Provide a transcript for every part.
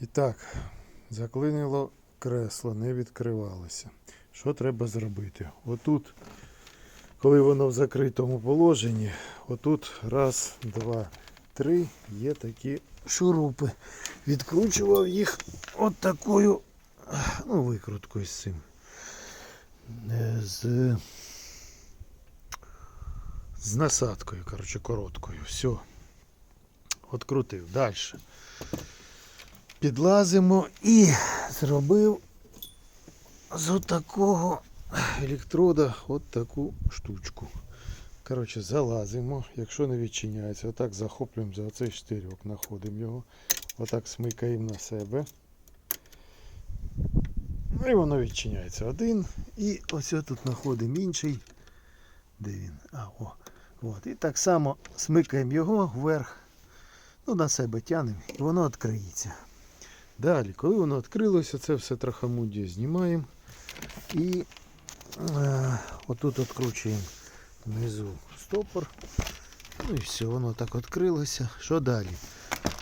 І так, заклинило кресло, не відкривалося. Що треба зробити? Отут, коли воно в закритому положенні, отут раз, два, три є такі шурупи. Відкручував їх от такою ну, викруткою з цим. Е, З, з насадкою, коротше, короткою. Все. Открутив. Далі. Підлазимо і зробив з отакого електрода от таку штучку. Коротше, залазимо, якщо не відчиняється, отак захоплюємо за оцей штирьок, знаходимо його, отак смикаємо на себе. Ну і воно відчиняється один. І ось тут знаходимо інший. Де він? А, о. От. І так само смикаємо його вверх. Ну, на себе тянемо і воно відкриється. Далі, коли воно відкрилося, це все трахамуддя знімаємо. І е, отут відкручуємо внизу стопор. Ну і все, воно так відкрилося. Що далі?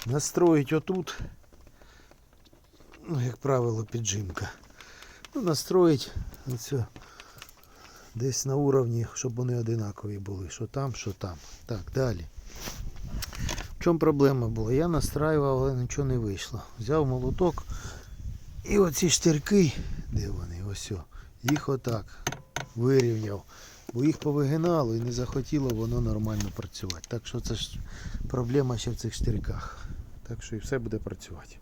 Настроїть отут, ну, як правило, піджимка. Ну, настроїть оце десь на уровні, щоб вони одинакові були. Що там, що там. Так, далі. В чому проблема була? Я настраював, але нічого не вийшло. Взяв молоток і оці штирки, де вони? Ось. Їх отак вирівняв. Бо їх повигинало і не захотіло воно нормально працювати. Так що це ж проблема ще в цих штирках. Так що і все буде працювати.